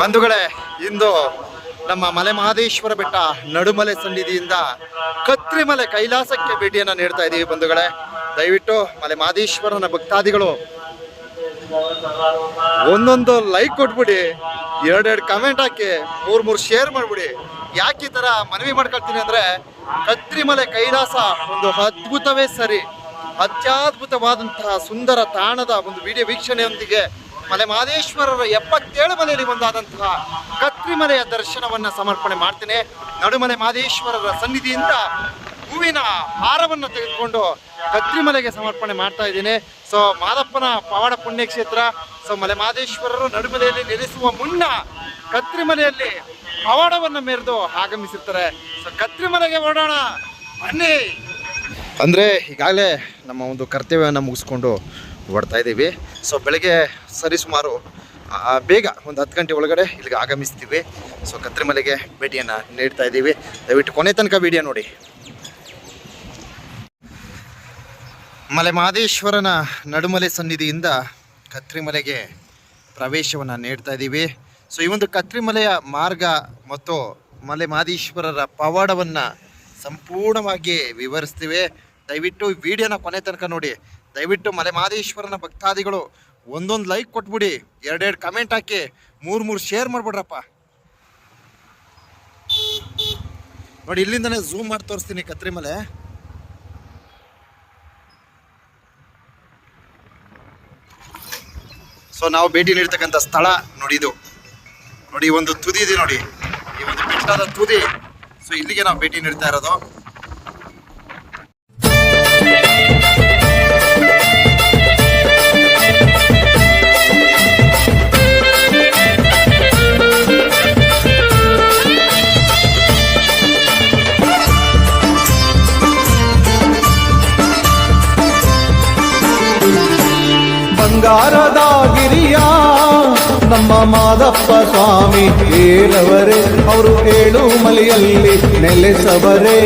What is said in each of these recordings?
ಬಂಧುಗಳೇ, ಇಂದು ನಮ್ಮ ಮಲೆ ಮಹದೇಶ್ವರ ಬೆಟ್ಟ ನಡುಮಲೆ ಸನ್ನಿಧಿಯಿಂದ ಕತ್ರಿಮಲೆ ಕೈಲಾಸಕ್ಕೆ ಭೇಟಿಯನ್ನು ನೀಡ್ತಾ ಇದ್ದೀವಿ ಬಂಧುಗಳೇ. ದಯವಿಟ್ಟು ಮಲೆ ಮಹದೇಶ್ವರನ ಭಕ್ತಾದಿಗಳು, ಒಂದೊಂದು ಲೈಕ್ ಕೊಟ್ಬಿಡಿ, ಎರಡೆರಡು ಕಮೆಂಟ್ ಹಾಕಿ, ಮೂರು ಮೂರು ಶೇರ್ ಮಾಡ್ಬಿಡಿ. ಯಾಕೆ ಈ ಥರ ಮನವಿ ಮಾಡ್ಕೊಳ್ತೀನಿ ಅಂದ್ರೆ, ಕತ್ರಿಮಲೆ ಕೈಲಾಸ ಒಂದು ಅದ್ಭುತವೇ ಸರಿ. ಅತ್ಯದ್ಭುತವಾದಂತಹ ಸುಂದರ ತಾಣದ ಒಂದು ವಿಡಿಯೋ ವೀಕ್ಷಣೆಯೊಂದಿಗೆ ಮಲೆ ಮಹದೇಶ್ವರರ ಎಪ್ಪತ್ತೇಳು ಮಲೆಯಲ್ಲಿ ಒಂದಾದಂತಹ ಕತ್ರಿಮಲೆಯ ದರ್ಶನವನ್ನ ಸಮರ್ಪಣೆ ಮಾಡ್ತೇನೆ. ನಡುಮಲೆ ಮಹದೇಶ್ವರರ ಸನ್ನಿಧಿಯಿಂದ ಹೂವಿನ ಹಾರವನ್ನು ತೆಗೆದುಕೊಂಡು ಕತ್ರಿಮಲೆಗೆ ಸಮರ್ಪಣೆ ಮಾಡ್ತಾ ಇದ್ದೀನಿ. ಸೊ ಮಾದಪ್ಪನ ಪವಾಡ ಪುಣ್ಯಕ್ಷೇತ್ರ. ಸೊ ಮಲೆ ಮಹದೇಶ್ವರರು ನಡುಮಲೆಯಲ್ಲಿ ನೆಲೆಸುವ ಮುನ್ನ ಕತ್ರಿಮಲೆಯಲ್ಲಿ ಪವಾಡವನ್ನು ಮೆರೆದು ಆಗಮಿಸಿರ್ತಾರೆ. ಸೊ ಕತ್ರಿಮಲೆಗೆ ಓಡೋಣ ಬನ್ನಿ ಅಂದರೆ ಈಗಾಗಲೇ ನಮ್ಮ ಒಂದು ಕರ್ತವ್ಯವನ್ನು ಮುಗಿಸ್ಕೊಂಡು ಓಡ್ತಾ ಇದ್ದೀವಿ. ಸೊ ಬೆಳಗ್ಗೆ ಸರಿಸುಮಾರು ಬೇಗ ಒಂದು ಹತ್ತು ಗಂಟೆ ಒಳಗಡೆ ಇಲ್ಲಿಗೆ ಆಗಮಿಸ್ತೀವಿ. ಸೊ ಕತ್ರಿಮಲೆಗೆ ಭೇಟಿಯನ್ನು ನೀಡ್ತಾ ಇದ್ದೀವಿ. ದಯವಿಟ್ಟು ಕೊನೆ ತನಕ ವಿಡಿಯೋ ನೋಡಿ. ಮಲೆ ಮಹದೇಶ್ವರನ ನಡುಮಲೆ ಸನ್ನಿಧಿಯಿಂದ ಕತ್ರಿಮಲೆಗೆ ಪ್ರವೇಶವನ್ನು ನೀಡ್ತಾ ಇದ್ದೀವಿ. ಸೊ ಈ ಒಂದು ಕತ್ರಿಮಲೆಯ ಮಾರ್ಗ ಮತ್ತು ಮಲೆ ಮಹದೇಶ್ವರರ ಪವಾಡವನ್ನು ಸಂಪೂರ್ಣವಾಗಿ ವಿವರಿಸ್ತೀವಿ. ದಯವಿಟ್ಟು ವಿಡಿಯೋನ ಕೊನೆ ತನಕ ನೋಡಿ. ದಯವಿಟ್ಟು ಮಲೆ ಮಾದೇಶ್ವರನ ಭಕ್ತಾದಿಗಳು ಒಂದೊಂದು ಲೈಕ್ ಕೊಟ್ಬಿಡಿ. ಎರಡೆರಡು ಕಮೆಂಟ್ ಹಾಕಿ. ಮೂರು ಮೂರು ಶೇರ್ ಮಾಡ್ಬಿಡ್ರಪ್ಪ. ನೋಡಿ, ಇಲ್ಲಿಂದನೇ ಝೂಮ್ ಮಾಡಿ ತೋರಿಸ್ತೀನಿ ಕತ್ರಿ ಮಲೆ. ಸೊ ನಾವು ಭೇಟಿ ನೀಡ್ತಕ್ಕಂಥ ಸ್ಥಳ ನೋಡಿ ಇದು. ನೋಡಿ, ಒಂದು ತುದಿ ಇದೆ ನೋಡಿ. ಈ ಒಂದು ಬೆಟ್ಟದ ತುದಿ. ಸೊ ಇಲ್ಲಿಗೆ ನಾವು ಭೇಟಿ ನೀಡ್ತಾ ಇರೋದು. ಮಾದಪ್ಪ ಸ್ವಾಮಿ ಏರವರೇ ಅವರು ಏಳು ಮಲೆಯಲ್ಲಿ ನೆಲೆಸವರೇ.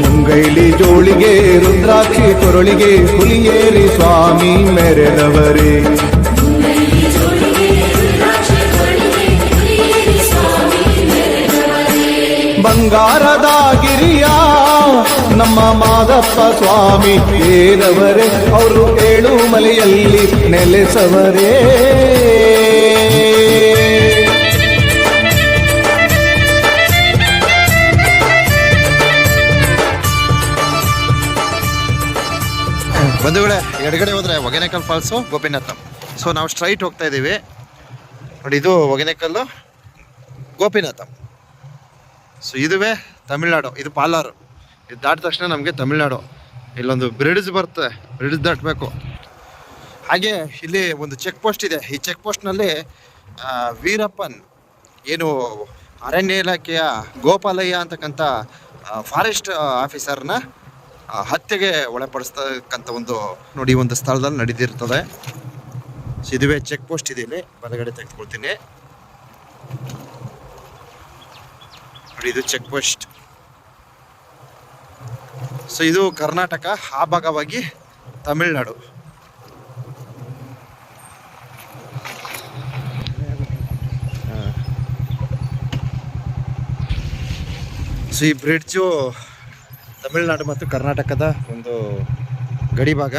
ಮುಂಗೈಲಿ ಜೋಳಿಗೆ, ರುದ್ರಾಕ್ಷಿ ಕೊರಳಿಗೆ ಹುಲಿಯೇರಿ ಸ್ವಾಮಿ ಮೆರೆದವರೇ. ಬಂಗಾರದ ನಮ್ಮ ಮಾದಪ್ಪ ಸ್ವಾಮಿ ಏರವರೇ ಅವರು ಏಳು ಮಲೆಯಲ್ಲಿ ನೆಲೆಸವರೇ. ಬಂಧುಗಳೇ, ಎಡಗಡೆ ಹೋದ್ರೆ ಒಗೆನೆಕಲ್ ಫಾಲ್ಸು, ಗೋಪಿನಾಥಂ. ಸೊ ನಾವು ಸ್ಟ್ರೈಟ್ ಹೋಗ್ತಾ ಇದ್ದೀವಿ. ನೋಡಿ, ಇದು ಒಗೆನೆಕಲ್ಲು ಗೋಪಿನಾಥಂ. ಸೊ ಇದುವೇ ತಮಿಳ್ನಾಡು, ಇದು ಪಾಲಾರು. ಇದು ದಾಟಿದ ತಕ್ಷಣ ನಮಗೆ ತಮಿಳ್ನಾಡು, ಇಲ್ಲೊಂದು ಬ್ರಿಡ್ಜ್ ಬರುತ್ತೆ ಬ್ರಿಡ್ಜ್ ದಾಟಬೇಕು. ಹಾಗೆ ಇಲ್ಲಿ ಒಂದು ಚೆಕ್ ಪೋಸ್ಟ್ ಇದೆ. ಈ ಚೆಕ್ ಪೋಸ್ಟ್ನಲ್ಲಿ ವೀರಪ್ಪನ್ ಏನು ಅರಣ್ಯ ಇಲಾಖೆಯ ಗೋಪಾಲಯ್ಯ ಅಂತಕ್ಕಂಥ ಫಾರೆಸ್ಟ್ ಆಫೀಸರ್ನ ಹತ್ಯೆಗೆ ಒಳಪಡಿಸ್ತಕ್ಕಂಥ ಒಂದು ನೋಡಿ, ಒಂದು ಸ್ಥಳದಲ್ಲಿ ನಡೆದಿರ್ತದೆ. ಸಿದುವೆ ಚೆಕ್ ಪೋಸ್ಟ್ ಇದೆ ಇಲ್ಲಿ. ಬಲಗಡೆ ತೆಗೆದುಕೊಳ್ತೀನಿ. ನೋಡಿ, ಇದು ಚೆಕ್ ಪೋಸ್ಟ್ ಸೊ ಇದು ಕರ್ನಾಟಕ, ಆ ಭಾಗವಾಗಿ ತಮಿಳ್ನಾಡು. ಸೊ ಈ ಬ್ರಿಡ್ಜು ತಮಿಳ್ನಾಡು ಮತ್ತು ಕರ್ನಾಟಕದ ಒಂದು ಗಡಿ ಭಾಗ.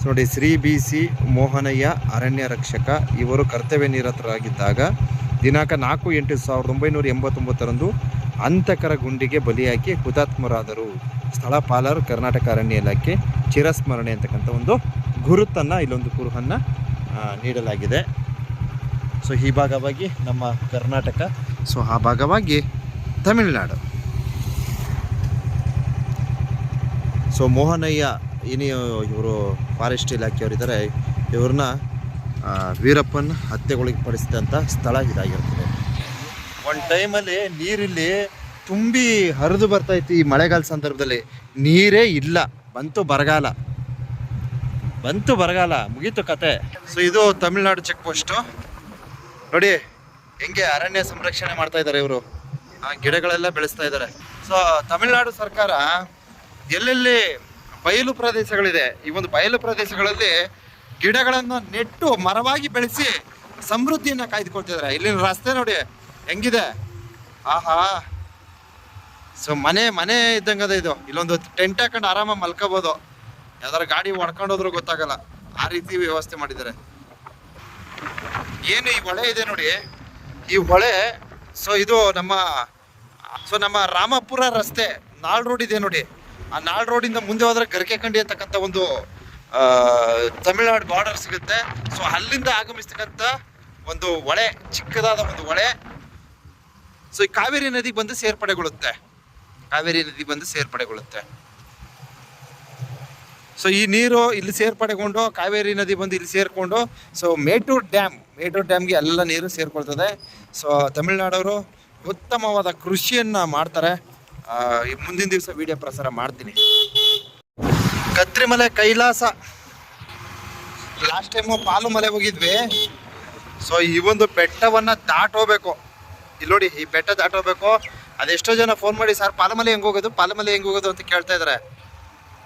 ಸೊ ನೋಡಿ, ಶ್ರೀ ಬಿ ಸಿ ಮೋಹನಯ್ಯ ಅರಣ್ಯ ರಕ್ಷಕ, ಇವರು ಕರ್ತವ್ಯ ನಿರತರಾಗಿದ್ದಾಗ ದಿನಾಂಕ ನಾಲ್ಕು ಎಂಟು ಸಾವಿರದ ಒಂಬೈನೂರ ಎಂಬತ್ತೊಂಬತ್ತರಂದು ಅಂತಕರ ಗುಂಡಿಗೆ ಬಲಿಯಾಗಿ ಹುತಾತ್ಮರಾದರು. ಸ್ಥಳ ಪಾಲರು ಕರ್ನಾಟಕ ಅರಣ್ಯ ಇಲಾಖೆ ಚಿರಸ್ಮರಣೆ ಅಂತಕ್ಕಂಥ ಒಂದು ಗುರುತನ್ನು ಇಲ್ಲೊಂದು ಕುರುಹನ್ನು ನೀಡಲಾಗಿದೆ. ಸೊ, ಈ ಭಾಗವಾಗಿ ನಮ್ಮ ಕರ್ನಾಟಕ, ಸೊ, ಆ ಭಾಗವಾಗಿ ತಮಿಳುನಾಡು. ಸೊ, ಮೋಹನಯ್ಯ ಇನಿ ಇವರು ಫಾರೆಸ್ಟ್ ಇಲಾಖೆಯವರಿದ್ದಾರೆ. ಇವ್ರನ್ನ ವೀರಪ್ಪನ್ ಹತ್ಯೆಗೊಳಗೆ ಪಡಿಸಿದಂಥ ಸ್ಥಳ ಇದಾಗಿರ್ತದೆ. ಒಂದು ಟೈಮಲ್ಲಿ ನೀರಿಲ್ಲಿ ತುಂಬಿ ಹರಿದು ಬರ್ತಾ ಇತ್ತು ಈ ಮಳೆಗಾಲ ಸಂದರ್ಭದಲ್ಲಿ. ನೀರೇ ಇಲ್ಲ. ಬಂತು ಬರಗಾಲ. ಬಂತು ಬರಗಾಲ. ಮುಗೀತು ಕತೆ. ಸೊ ಇದು ತಮಿಳ್ನಾಡು ಚೆಕ್ ಪೋಸ್ಟು ನೋಡಿ, ಹೆಂಗೆ ಅರಣ್ಯ ಸಂರಕ್ಷಣೆ ಮಾಡ್ತಾ ಇದ್ದಾರೆ ಇವರು. ಆ ಗಿಡಗಳೆಲ್ಲ ಬೆಳೆಸ್ತಾ ಇದ್ದಾರೆ. ಸೊ ತಮಿಳ್ನಾಡು ಸರ್ಕಾರ ಎಲ್ಲೆಲ್ಲಿ ಬಯಲು ಪ್ರದೇಶಗಳಿದೆ, ಈ ಒಂದು ಬಯಲು ಪ್ರದೇಶಗಳಲ್ಲಿ ಗಿಡಗಳನ್ನು ನೆಟ್ಟು ಮರವಾಗಿ ಬೆಳೆಸಿ ಸಮೃದ್ಧಿಯನ್ನ ಕಾಯ್ದುಕೊಳ್ತಿದ್ದಾರೆ ಇಲ್ಲಿನ ರಸ್ತೆ ನೋಡಿ ಹೆಂಗಿದೆ? ಆಹಾ. ಸೊ, ಮನೆ ಮನೆ ಇದ್ದಂಗದ ಇದು. ಇಲ್ಲೊಂದು ಟೆಂಟ್ ಹಾಕೊಂಡು ಆರಾಮಾಗಿ ಮಲ್ಕೋಬೋದು. ಯಾವ್ದಾರ ಗಾಡಿ ಹೊಡ್ಕೊಂಡು ಹೋದ್ರೂ ಗೊತ್ತಾಗಲ್ಲ. ಆ ರೀತಿ ವ್ಯವಸ್ಥೆ ಮಾಡಿದ್ದಾರೆ. ಏನು ಈ ಹೊಳೆ ಇದೆ ನೋಡಿ. ಈ ಹೊಳೆ, ಸೊ, ಇದು ನಮ್ಮ, ಸೊ, ನಮ್ಮ ರಾಮಪುರ ರಸ್ತೆ ನಾಳ್ ರೋಡ್ ಇದೆ ನೋಡಿ. ಆ ನಾಳ್ ರೋಡಿಂದ ಮುಂದೆ ಹೋದ್ರೆ ಗರಿಕೆ ಕಂಡಿ ಅಂತಕ್ಕಂಥ ಒಂದು ತಮಿಳ್ನಾಡು ಬಾರ್ಡರ್ ಸಿಗುತ್ತೆ. ಸೊ, ಅಲ್ಲಿಂದ ಆಗಮಿಸ್ತಕ್ಕಂಥ ಒಂದು ಹೊಳೆ, ಚಿಕ್ಕದಾದ ಒಂದು ಹೊಳೆ. ಸೊ ಈ ಕಾವೇರಿ ನದಿ ಬಂದು ಸೇರ್ಪಡೆಗೊಳ್ಳುತ್ತೆ. ಕಾವೇರಿ ನದಿ ಬಂದು ಸೇರ್ಪಡೆಗೊಳ್ಳುತ್ತೆ. ಸೊ ಈ ನೀರು ಇಲ್ಲಿ ಸೇರ್ಪಡೆಗೊಂಡು, ಕಾವೇರಿ ನದಿ ಬಂದು ಇಲ್ಲಿ ಸೇರ್ಕೊಂಡು ಸೊ ಮೇಟೂರ್ ಡ್ಯಾಮ್, ಮೇಟೂರ್ ಡ್ಯಾಮ್ಗೆ ಎಲ್ಲ ನೀರು ಸೇರ್ಕೊಳ್ತದೆ. ಸೊ ತಮಿಳ್ನಾಡವರು ಉತ್ತಮವಾದ ಕೃಷಿಯನ್ನು ಮಾಡ್ತಾರೆ. ಮುಂದಿನ ದಿವಸ ವಿಡಿಯೋ ಪ್ರಸಾರ ಮಾಡ್ತೀನಿ. ಕತ್ರಿಮಲೆ ಕೈಲಾಸ. ಲಾಸ್ಟ್ ಟೈಮು ಪಾಲು ಮಲೆ ಹೋಗಿದ್ವಿ. ಸೊ ಈ ಒಂದು ಬೆಟ್ಟವನ್ನು ದಾಟೋಬೇಕು. ಇಲ್ಲಿ ನೋಡಿ, ಈ ಬೆಟ್ಟ ದಾಟೋಬೇಕು ಅದೆಷ್ಟೋ ಜನ ಫೋನ್ ಮಾಡಿ, ಸರ್, ಪಾಲಮಲೆ ಹೆಂಗೆ ಹೋಗೋದು? ಪಾಲಮಲೆ ಹೆಂಗೆ ಹೋಗೋದು? ಅಂತ ಕೇಳ್ತಾ ಇದ್ದಾರೆ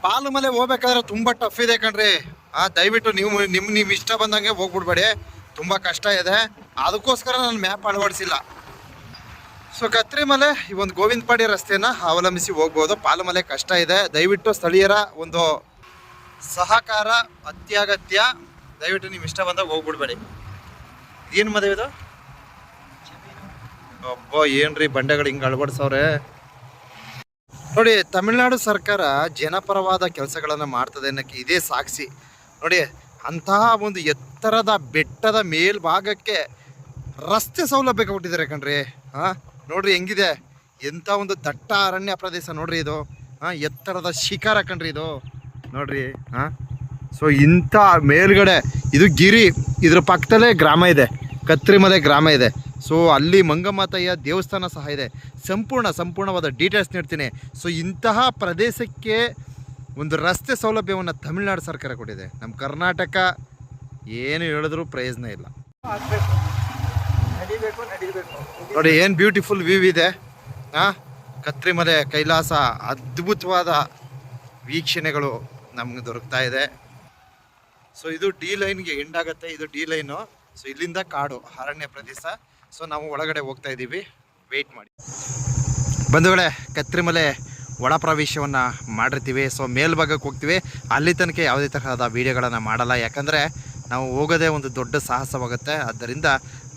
ಪಾಲಮಲೆ ಹೋಗ್ಬೇಕಾದ್ರೆ ತುಂಬಾ ಟಫ್ ಇದೆ ಕಣ್ರಿ. ಆ, ದಯವಿಟ್ಟು ನೀವು ನಿಮ್ಮ ನೀವು ಇಷ್ಟ ಬಂದಂಗೆ ಹೋಗ್ಬಿಡ್ಬೇಡಿ. ತುಂಬಾ ಕಷ್ಟ ಇದೆ. ಅದಕ್ಕೋಸ್ಕರ ನಾನು ಮ್ಯಾಪ್ ಅಳವಡಿಸಿಲ್ಲ. ಸೊ ಕತ್ರಿಮಲೆ, ಈ ಒಂದು ಗೋವಿಂದಪಾಡಿ ರಸ್ತೆನ ಅವಲಂಬಿಸಿ ಹೋಗ್ಬೋದು. ಪಾಲಮಲೆ ಕಷ್ಟ ಇದೆ. ದಯವಿಟ್ಟು ಸ್ಥಳೀಯರ ಒಂದು ಸಹಕಾರ, ಅತ್ಯಗತ್ಯ, ದಯವಿಟ್ಟು ನೀವು ಇಷ್ಟ ಬಂದಾಗ ಹೋಗ್ಬಿಡ್ಬೇಡಿ. ಏನು ಮದುವೆ ಇದು? ಒಬ್ಬ ಏನ್ರಿ ಬಂಡೆಗಳು ಹಿಂಗೆ ಅಳವಡಿಸವ್ರೆ? ನೋಡಿ, ತಮಿಳುನಾಡು ಸರ್ಕಾರ ಜನಪರವಾದ ಕೆಲಸಗಳನ್ನು ಮಾಡ್ತದೆ ಅನ್ನೋಕ್ಕೆ ಇದೇ ಸಾಕ್ಷಿ ನೋಡಿ ಅಂತಹ ಒಂದು ಎತ್ತರದ ಬೆಟ್ಟದ ಮೇಲ್ಭಾಗಕ್ಕೆ ರಸ್ತೆ ಸೌಲಭ್ಯ ಕೊಟ್ಟಿದ್ದಾರೆ ಕಣ್ರಿ. ಹಾಂ, ನೋಡ್ರಿ ಹೆಂಗಿದೆ? ಎಂಥ ಒಂದು ದಟ್ಟ ಅರಣ್ಯ ಪ್ರದೇಶ ನೋಡ್ರಿ ಇದು. ಹಾಂ, ಎತ್ತರದ ಶಿಖರ ಕಣ್ರಿ ಇದು. ನೋಡ್ರಿ, ಹಾಂ. ಸೊ ಇಂಥ ಮೇಲ್ಗಡೆ, ಇದು ಗಿರಿ, ಇದ್ರ ಪಕ್ಕದಲ್ಲೇ ಗ್ರಾಮ ಇದೆ. ಕತ್ರಿಮಲೆ ಗ್ರಾಮ ಇದೆ. ಸೊ ಅಲ್ಲಿ ಮಂಗಮಾತಯ್ಯ ದೇವಸ್ಥಾನ ಸಹ ಇದೆ. ಸಂಪೂರ್ಣ, ಸಂಪೂರ್ಣವಾದ ಡೀಟೇಲ್ಸ್ ನೀಡ್ತೀನಿ. ಸೊ ಇಂತಹ ಪ್ರದೇಶಕ್ಕೆ ಒಂದು ರಸ್ತೆ ಸೌಲಭ್ಯವನ್ನು ತಮಿಳುನಾಡು ಸರ್ಕಾರ ಕೊಟ್ಟಿದೆ. ನಮ್ಮ ಕರ್ನಾಟಕ ಏನು ಹೇಳಿದ್ರು ಪ್ರಯೋಜನ ಇಲ್ಲ. ನೋಡಿ, ಏನು ಬ್ಯೂಟಿಫುಲ್ ವ್ಯೂ ಇದೆ. ಹಾಂ ಕತ್ರಿಮಲೆ ಕೈಲಾಸ, ಅದ್ಭುತವಾದ ವೀಕ್ಷಣೆಗಳು ನಮ್ಗೆ ದೊರಕ್ತಾ ಇದೆ. ಸೊ ಇದು ಡಿ ಲೈನ್ಗೆ ಎಂಡ್ ಆಗುತ್ತೆ. ಇದು ಡಿ ಲೈನು ಸೊ ಇಲ್ಲಿಂದ ಕಾಡು, ಅರಣ್ಯ ಪ್ರದೇಶ. ಸೊ ನಾವು ಒಳಗಡೆ ಹೋಗ್ತಾ ಇದ್ದೀವಿ. ವೆಯ್ಟ್ ಮಾಡಿ. ಬಂಧುಗಳೇ ಕತ್ರಿಮಲೆ ಒಳ ಪ್ರವೇಶವನ್ನು ಮಾಡಿರ್ತೀವಿ. ಸೊ ಮೇಲ್ಭಾಗಕ್ಕೆ ಹೋಗ್ತೀವಿ. ಅಲ್ಲಿ ತನಕ ಯಾವುದೇ ತರಹದ ವೀಡಿಯೋಗಳನ್ನು ಮಾಡಲ್ಲ. ಯಾಕಂದರೆ ನಾವು ಹೋಗೋದೇ ಒಂದು ದೊಡ್ಡ ಸಾಹಸವಾಗುತ್ತೆ. ಆದ್ದರಿಂದ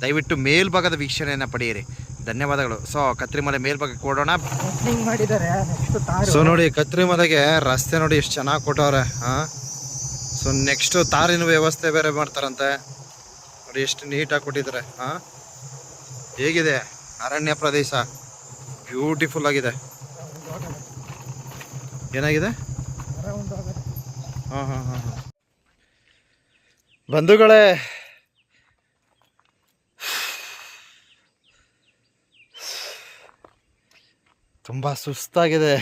ದಯವಿಟ್ಟು ಮೇಲ್ಭಾಗದ ವೀಕ್ಷಣೆಯನ್ನು ಪಡೆಯಿರಿ. ಧನ್ಯವಾದಗಳು. ಸೊ ಕತ್ರಿಮಲೆ ಮೇಲ್ಭಾಗಕ್ಕೆ ಓಡೋಣ. ಮಾಡಿದ್ದಾರೆ. ನೆಕ್ಸ್ಟ್ ತಾರು. ಸೊ ನೋಡಿ ಕತ್ರಿಮಲೆಗೆ ರಸ್ತೆ ನೋಡಿ ಎಷ್ಟು ಚೆನ್ನಾಗಿ ಕೊಟ್ಟವ್ರೆ ಹಾಂ? ಸೊ ನೆಕ್ಸ್ಟು ತಾರಿನ ವ್ಯವಸ್ಥೆ ಬೇರೆ ಮಾಡ್ತಾರಂತೆ. ನೋಡಿ ಎಷ್ಟು ನೀಟಾಗಿ ಕೊಟ್ಟಿದ್ದಾರೆ ಹಾಂ? ಹೇಗಿದೆ? ಅರಣ್ಯ ಪ್ರದೇಶ ಬ್ಯೂಟಿಫುಲ್ ಆಗಿದೆ. ಏನಾಗಿದೆ? ಹಾಂ ಹಾಂ ಹಾಂ ಬಂಧುಗಳೇ, ತುಂಬ ಸುಸ್ತಾಗಿದೆ.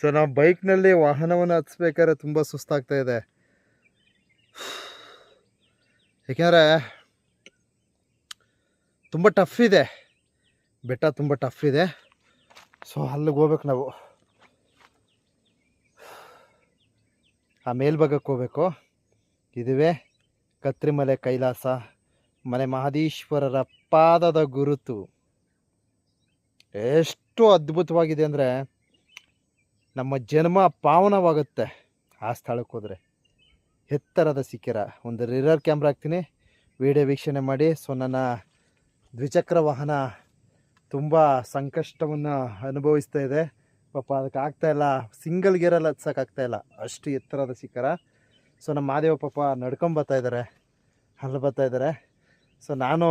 ಸೊ ನಾವು ಬೈಕ್ನಲ್ಲಿ ವಾಹನವನ್ನು ಹತ್ಸ್ಬೇಕಾದ್ರೆ ತುಂಬ ಸುಸ್ತಾಗ್ತಾ ಇದೆ. ಏಕೆಂದರೆ ತುಂಬ ಟಫ್ ಇದೆ. ಬೆಟ್ಟ ತುಂಬ ಟಫ್ ಇದೆ. ಸೊ ಅಲ್ಲಿಗೆ ಹೋಗ್ಬೇಕು ನಾವು. ಆ ಮೇಲ್ಭಾಗಕ್ಕೆ ಹೋಗ್ಬೇಕು. ಇದುವೇ ಕತ್ರಿಮಲೆ ಕೈಲಾಸ, ಮಲೆ ಮಹದೀಶ್ವರರ ಪಾದದ ಗುರುತು. ಎಷ್ಟು ಅದ್ಭುತವಾಗಿದೆ ಅಂದರೆ ನಮ್ಮ ಜನ್ಮ ಪಾವನವಾಗುತ್ತೆ ಆ ಸ್ಥಳಕ್ಕೆ ಹೋದರೆ. ಎತ್ತರದ ಸಿಕ್ಕಿರ ಒಂದು ರಿರರ್ ಕ್ಯಾಮ್ರಾ ಹಾಕ್ತೀನಿ. ವಿಡಿಯೋ ವೀಕ್ಷಣೆ ಮಾಡಿ. ಸೊ ನನ್ನ ದ್ವಿಚಕ್ರ ವಾಹನ ತುಂಬ ಸಂಕಷ್ಟವನ್ನು ಅನುಭವಿಸ್ತಾ ಇದೆ. ಪಾಪ ಅದಕ್ಕೆ ಆಗ್ತಾ ಇಲ್ಲ. ಸಿಂಗಲ್ ಗೇರಲ್ಲಿ ಹತ್ಸೋಕ್ಕಾಗ್ತಾ ಇಲ್ಲ. ಅಷ್ಟು ಎತ್ತರದ ಶಿಖರ. ಸೊ ನಮ್ಮ ಮಾದೇವ ಪಾಪ ನಡ್ಕೊಂಬರ್ತಾ ಇದ್ದಾರೆ ಅಲ್ಲಿ ಬರ್ತಾ ಇದ್ದಾರೆ ಸೊ ನಾನು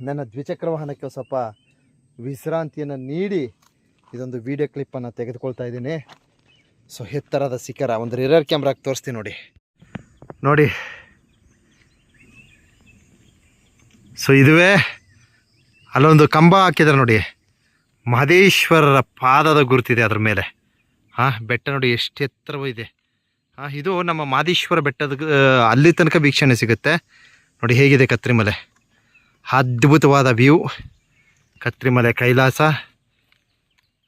ನನ್ನ ದ್ವಿಚಕ್ರ ವಾಹನಕ್ಕೆ ಸ್ವಲ್ಪ ವಿಶ್ರಾಂತಿಯನ್ನು ನೀಡಿ ಇದೊಂದು ವಿಡಿಯೋ ಕ್ಲಿಪ್ಪನ್ನು ತೆಗೆದುಕೊಳ್ತಾ ಇದ್ದೀನಿ. ಸೊ ಎತ್ತರದ ಶಿಖರ. ಒಂದು ರಿರರ್ ಕ್ಯಾಮ್ರಾಗೆ ತೋರಿಸ್ತೀನಿ ನೋಡಿ. ನೋಡಿ. ಸೊ ಇದುವೇ ಅಲ್ಲೊಂದು ಕಂಬ ಹಾಕಿದ್ದಾರೆ ನೋಡಿ. ಮಹದೇಶ್ವರರ ಪಾದದ ಗುರುತಿದೆ ಅದ್ರ ಮೇಲೆ. ಹಾಂ, ಬೆಟ್ಟ ನೋಡಿ ಎಷ್ಟು ಎತ್ತರವಿದೆ ಹಾಂ, ಇದು ನಮ್ಮ ಮಾದೇಶ್ವರ ಬೆಟ್ಟದ ಅಲ್ಲಿ ತನಕ ವೀಕ್ಷಣೆ ಸಿಗುತ್ತೆ. ನೋಡಿ ಹೇಗಿದೆ ಕತ್ರಿಮಲೆ. ಅದ್ಭುತವಾದ ವ್ಯೂ. ಕತ್ರಿಮಲೆ ಕೈಲಾಸ.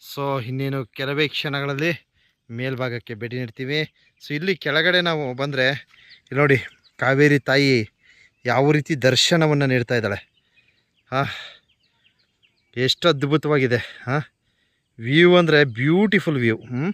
ಸೊ ಇನ್ನೇನು ಕೆಲವೇ ಕ್ಷಣಗಳಲ್ಲಿ ಮೇಲ್ಭಾಗಕ್ಕೆ ಭೇಟಿ ನೀಡ್ತೀವಿ. ಸೊ ಇಲ್ಲಿ ಕೆಳಗಡೆ ನಾವು ಬಂದರೆ ನೋಡಿ, ಕಾವೇರಿ ತಾಯಿ ಯಾವ ರೀತಿ ದರ್ಶನವನ್ನು ನೀಡ್ತಾ ಇದ್ದಾಳೆ? ಹಾಂ ಎಷ್ಟು ಅದ್ಭುತವಾಗಿದೆ ಹಾಂ? ವ್ಯೂ ಅಂದರೆ ಬ್ಯೂಟಿಫುಲ್ ವ್ಯೂ ಹ್ಞೂ